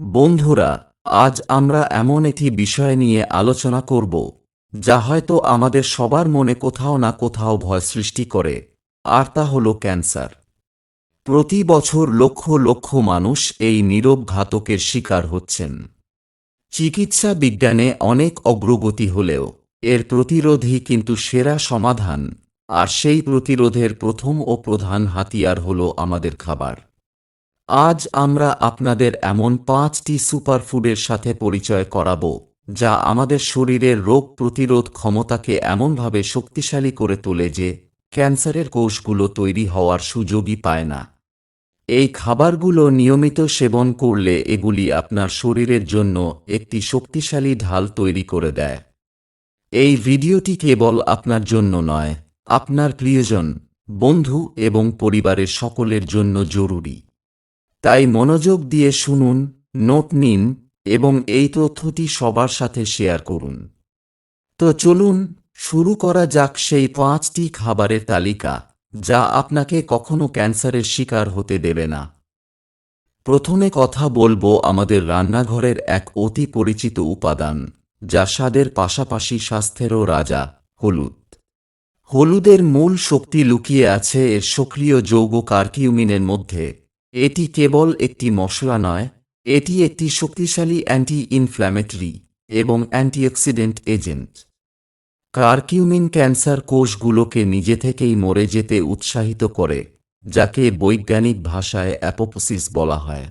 বন্ধুরা, আজ আমরা এমন একটি বিষয় নিয়ে আলোচনা করব, যা হয়তো আমাদের সবার মনে কোথাও না কোথাও ভয় সৃষ্টি করে, আর তা হল ক্যান্সার। প্রতি বছর লক্ষ লক্ষ মানুষ এই নীরব ঘাতকের শিকার হচ্ছেন। চিকিৎসা বিজ্ঞানে অনেক অগ্রগতি হলেও, এর প্রতিরোধই কিন্তু সেরা সমাধান, আর সেই প্রতিরোধের প্রথম ও প্রধান হাতিয়ার হল আমাদের খাবার। আজ আমরা আপনাদের এমন পাঁচটি সুপারফুডের সাথে পরিচয় করাব, যা আমাদের শরীরের রোগ প্রতিরোধ ক্ষমতাকে এমনভাবে শক্তিশালী করে তোলে যে ক্যান্সারের কোষগুলো তৈরি হওয়ার সুযোগই পায় না। এই খাবারগুলো নিয়মিত সেবন করলে এগুলি আপনার শরীরের জন্য একটি শক্তিশালী ঢাল তৈরি করে দেয়। এই ভিডিওটি কেবল আপনার জন্য নয়, আপনার প্রিয়জন, বন্ধু এবং পরিবারের সকলের জন্য জরুরি। তাই মনোযোগ দিয়ে শুনুন, নোট নিন এবং এই তথ্যটি সবার সাথে শেয়ার করুন। তো চলুন, শুরু করা যাক সেই পাঁচটি খাবারের তালিকা, যা আপনাকে কখনো ক্যান্সারের শিকার হতে দেবে না। প্রথমে কথা বলব আমাদের রান্নাঘরের এক অতি পরিচিত উপাদান, যা স্বাদের পাশাপাশি স্বাস্থ্যেরও রাজা, হলুদ। হলুদের মূল শক্তি লুকিয়ে আছে এর সক্রিয় যৌগ কার্কিউমিনের মধ্যে। এটি কেবল একটি মশলা নয়, এটি একটি শক্তিশালী অ্যান্টি ইনফ্ল্যামেটরি এবং অ্যান্টিঅক্সিডেন্ট এজেন্ট কার্কিউমিন ক্যান্সার কোষগুলোকে নিজে থেকেই মরে যেতে উৎসাহিত করে, যাকে বৈজ্ঞানিক ভাষায় অ্যাপোপোসিস বলা হয়।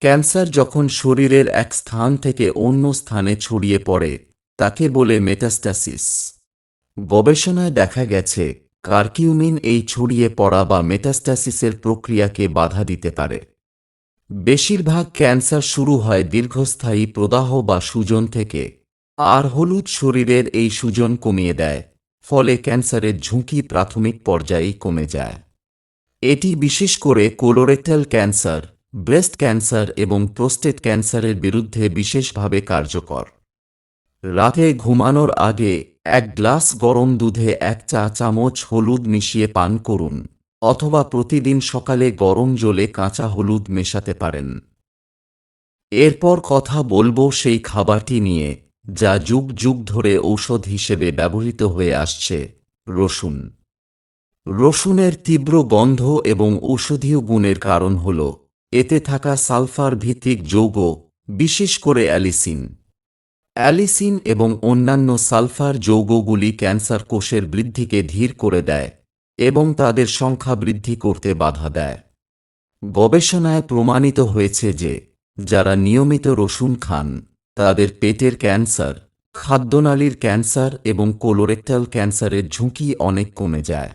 ক্যান্সার যখন শরীরের এক স্থান থেকে অন্য স্থানে ছড়িয়ে পড়ে, তাকে বলে মেটাস্টাসিস। গবেষণায় দেখা গেছে কার্কিউমিন এই ছড়িয়ে পড়া বা মেটাস্টাসিসের প্রক্রিয়াকে বাধা দিতে পারে। বেশিরভাগ ক্যান্সার শুরু হয় দীর্ঘস্থায়ী প্রদাহ বা সুজন থেকে, আর হলুদ শরীরের এই সুজন কমিয়ে দেয়, ফলে ক্যান্সারের ঝুঁকি প্রাথমিক পর্যায়েই কমে যায়। এটি বিশেষ করে কোলোরেক্টাল ক্যান্সার, ব্রেস্ট ক্যান্সার এবং প্রোস্টেট ক্যান্সারের বিরুদ্ধে বিশেষভাবে কার্যকর। রাতে ঘুমানোর আগে এক গ্লাস গরম দুধে এক চা চামচ হলুদ মিশিয়ে পান করুন, অথবা প্রতিদিন সকালে গরম জলে কাঁচা হলুদ মেশাতে পারেন। এরপর কথা বলব সেই খাবারটি নিয়ে, যা যুগ যুগ ধরে ঔষধ হিসেবে ব্যবহৃত হয়ে আসছে, রসুন। রসুনের তীব্র গন্ধ এবং ঔষধীয় গুণের কারণ হল, এতে থাকা সালফার ভিত্তিক যৌগ, বিশেষ করে অ্যালিসিন। অ্যালিসিন এবং অন্যান্য সালফার যৌগগুলি ক্যান্সার কোষের বৃদ্ধিকে ধীর করে দেয় এবং তাদের সংখ্যা বৃদ্ধি করতে বাধা দেয়। গবেষণায় প্রমাণিত হয়েছে যে, যারা নিয়মিত রসুন খান, তাদের পেটের ক্যান্সার, খাদ্যনালীর ক্যান্সার এবং কোলোরেক্টাল ক্যান্সারের ঝুঁকি অনেক কমে যায়।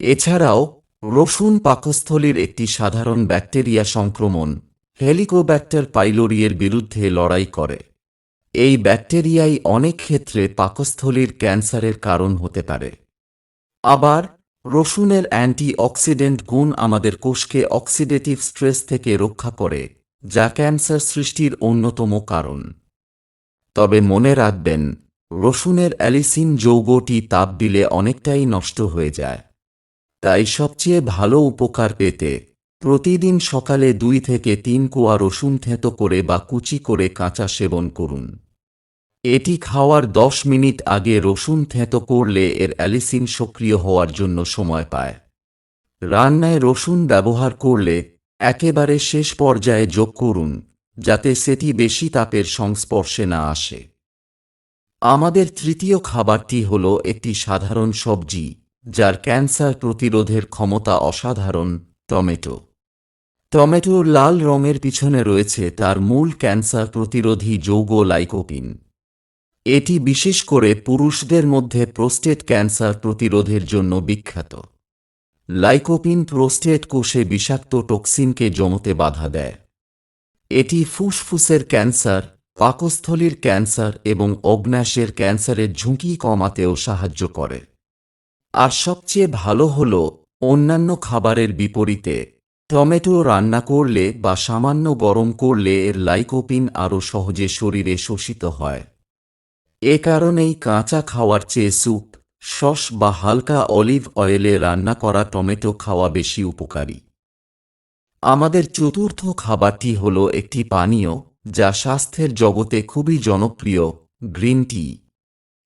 এছাড়াও, রসুন পাকস্থলীর একটি সাধারণ ব্যাকটেরিয়া সংক্রমণ হেলিকোব্যাক্টার পাইলোরিয়ের বিরুদ্ধে লড়াই করে। এই ব্যাকটেরিয়াই অনেক ক্ষেত্রে পাকস্থলীর ক্যান্সারের কারণ হতে পারে। আবার, রসুনের অ্যান্টি অক্সিডেন্ট গুণ আমাদের কোষকে অক্সিডেটিভ স্ট্রেস থেকে রক্ষা করে, যা ক্যান্সার সৃষ্টির অন্যতম কারণ। তবে মনে রাখবেন, রসুনের অ্যালিসিন যৌগটি তাপ দিলে অনেকটাই নষ্ট হয়ে যায়। তাই সবচেয়ে ভালো উপকার পেতে প্রতিদিন সকালে দুই থেকে তিন কোয়া রসুন থেঁতো করে বা কুচি করে কাঁচা সেবন করুন। এটি খাওয়ার দশ মিনিট আগে রসুন থেঁতো করলে এর অ্যালিসিন সক্রিয় হওয়ার জন্য সময় পায়। রান্নায় রসুন ব্যবহার করলে একেবারে শেষ পর্যায়ে যোগ করুন, যাতে সেটি বেশি তাপের সংস্পর্শে না আসে। আমাদের তৃতীয় খাবারটি হল একটি সাধারণ সবজি, যার ক্যান্সার প্রতিরোধের ক্ষমতা অসাধারণ, টমেটো। টমেটোর লাল রঙের পিছনে রয়েছে তার মূল ক্যান্সার প্রতিরোধী যৌগ লাইকোপিন। এটি বিশেষ করে পুরুষদের মধ্যে প্রোস্টেট ক্যান্সার প্রতিরোধের জন্য বিখ্যাত। লাইকোপিন প্রোস্টেট কোষে বিষাক্ত টক্সিনকে জমতে বাধা দেয়। এটি ফুসফুসের ক্যান্সার, পাকস্থলীর ক্যান্সার এবং অগ্ন্যাশের ক্যান্সারের ঝুঁকি কমাতেও সাহায্য করে। আর সবচেয়ে ভালো হল, অন্যান্য খাবারের বিপরীতে, টমেটো রান্না করলে বা সামান্য গরম করলে এর লাইকোপিন আরও সহজে শরীরে শোষিত হয়। এ কারণেই কাঁচা খাওয়ার চেয়ে স্যুপ, সস বা হালকা অলিভ অয়েলে রান্না করা টমেটো খাওয়া বেশি উপকারী। আমাদের চতুর্থ খাবারটি হল একটি পানীয়, যা স্বাস্থ্যের জগতে খুবই জনপ্রিয়, গ্রিন টি।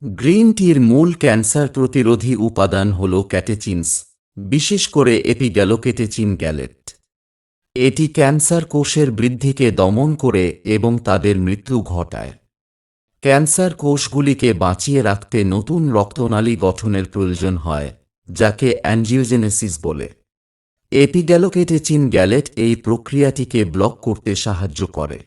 গ্রিন টির মূল ক্যান্সার প্রতিরোধী উপাদান হল ক্যাটেচিনস, বিশেষ করে এটি এপিগ্যালোকেটেচিন গ্যালেট। এটি ক্যান্সার কোষের বৃদ্ধিকে দমন করে এবং তাদের মৃত্যু ঘটায়। ক্যান্সার কোষগুলিকে বাঁচিয়ে রাখতে নতুন রক্তনালী গঠনের প্রয়োজন হয়, যাকে অ্যাঞ্জিওজেনেসিস বলে। এপিগ্যালোকেটেচিন গ্যালেট এই প্রক্রিয়াটিকে ব্লক করতে সাহায্য করে।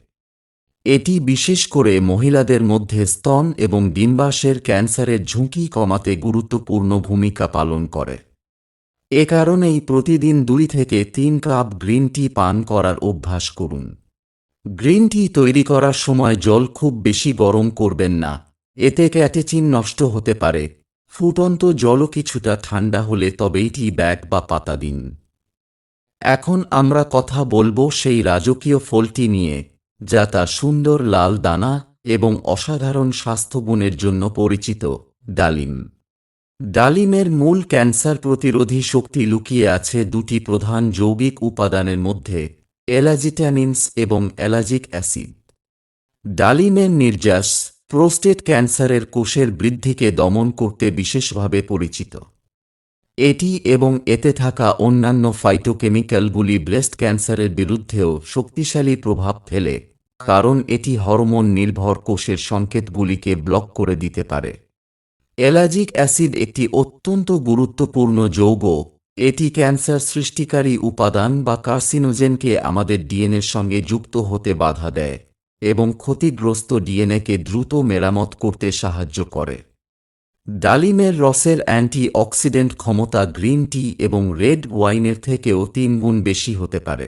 এটি বিশেষ করে মহিলাদের মধ্যে স্তন এবং ডিম্বাশয়ের ক্যান্সারের ঝুঁকি কমাতে গুরুত্বপূর্ণ ভূমিকা পালন করে। এ কারণেই প্রতিদিন দুই থেকে তিন কাপ গ্রিন টি পান করার অভ্যাস করুন। গ্রিন টি তৈরি করার সময় জল খুব বেশি গরম করবেন না। এতে ক্যাটেচিন নষ্ট হতে পারে। ফুটন্ত জলও কিছুটা ঠান্ডা হলে তবেই টি ব্যাগ বা পাতা দিন। এখন আমরা কথা বলব সেই রাজকীয় ফলটি নিয়ে, যা তার সুন্দর লাল দানা এবং অসাধারণ স্বাস্থ্যগুণের জন্য পরিচিত, ডালিম। ডালিমের মূল ক্যান্সার প্রতিরোধী শক্তি লুকিয়ে আছে দুটি প্রধান যৌগিক উপাদানের মধ্যে। এলাজিটানিনস এবং এলাজিক অ্যাসিড। ডালিমের নির্যাস প্রোস্টেট ক্যান্সারের কোষের বৃদ্ধিকে দমন করতে বিশেষভাবে পরিচিত। এটি এবং এতে থাকা অন্যান্য ফাইটোকেমিক্যালগুলি ব্রেস্ট ক্যান্সারের বিরুদ্ধেও শক্তিশালী প্রভাব ফেলে, কারণ এটি হরমোন নির্ভর কোষের সংকেতগুলিকে ব্লক করে দিতে পারে। এলাজিক অ্যাসিড একটি অত্যন্ত গুরুত্বপূর্ণ যৌগ এটি ক্যান্সার সৃষ্টিকারী উপাদান বা কার্সিনোজেনকে আমাদের ডিএনএর সঙ্গে যুক্ত হতে বাধা দেয় এবং ক্ষতিগ্রস্ত ডিএনএকে দ্রুত মেরামত করতে সাহায্য করে। ডালিমের রসের অ্যান্টি অক্সিডেন্ট ক্ষমতা গ্রিন টি এবং রেড ওয়াইনের থেকেও তিন গুণ বেশি হতে পারে।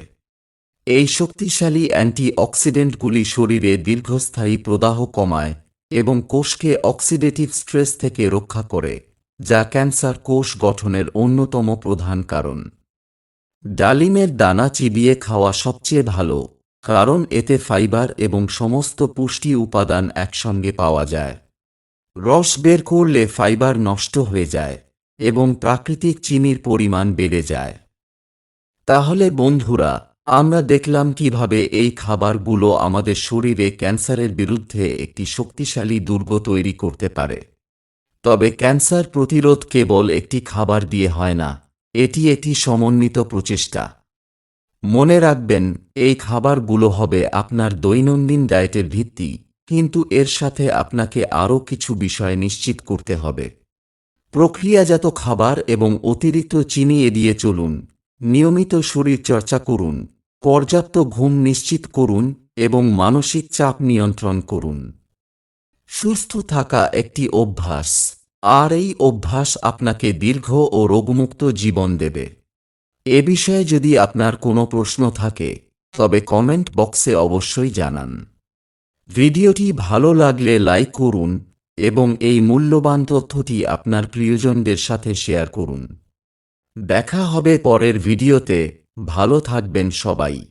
এই শক্তিশালী অ্যান্টি অক্সিডেন্টগুলি শরীরে দীর্ঘস্থায়ী প্রদাহ কমায় এবং কোষকে অক্সিডেটিভ স্ট্রেস থেকে রক্ষা করে। যা ক্যান্সার কোষ গঠনের অন্যতম প্রধান কারণ। ডালিমের দানা চিবিয়ে খাওয়া সবচেয়ে ভালো, কারণ এতে ফাইবার এবং সমস্ত পুষ্টি উপাদান একসঙ্গে পাওয়া যায়। রস বের করলে ফাইবার নষ্ট হয়ে যায় এবং প্রাকৃতিক চিনির পরিমাণ বেড়ে যায়। তাহলে বন্ধুরা, আমরা দেখলাম কীভাবে এই খাবারগুলো আমাদের শরীরে ক্যান্সারের বিরুদ্ধে একটি শক্তিশালী দুর্গ তৈরি করতে পারে। তবে ক্যান্সার প্রতিরোধ কেবল একটি খাবার দিয়ে হয় না, এটি একটি সমন্বিত প্রচেষ্টা। মনে রাখবেন, এই খাবারগুলো হবে আপনার দৈনন্দিন ডায়েটের ভিত্তি, কিন্তু এর সাথে আপনাকে আরও কিছু বিষয় নিশ্চিত করতে হবে। প্রক্রিয়াজাত খাবার এবং অতিরিক্ত চিনি এড়িয়ে চলুন, নিয়মিত শরীরচর্চা করুন, পর্যাপ্ত ঘুম নিশ্চিত করুন এবং মানসিক চাপ নিয়ন্ত্রণ করুন। সুস্থ থাকা একটি অভ্যাস। আর এই অভ্যাস আপনাকে দীর্ঘ ও রোগমুক্ত জীবন দেবে। এ বিষয়ে যদি আপনার কোনো প্রশ্ন থাকে, তবে কমেন্ট বক্সে অবশ্যই জানান। ভিডিওটি ভালো লাগলে লাইক করুন এবং এই মূল্যবান তথ্যটি আপনার প্রিয়জনদের সাথে শেয়ার করুন। দেখা হবে পরের ভিডিওতে। ভালো থাকবেন সবাই।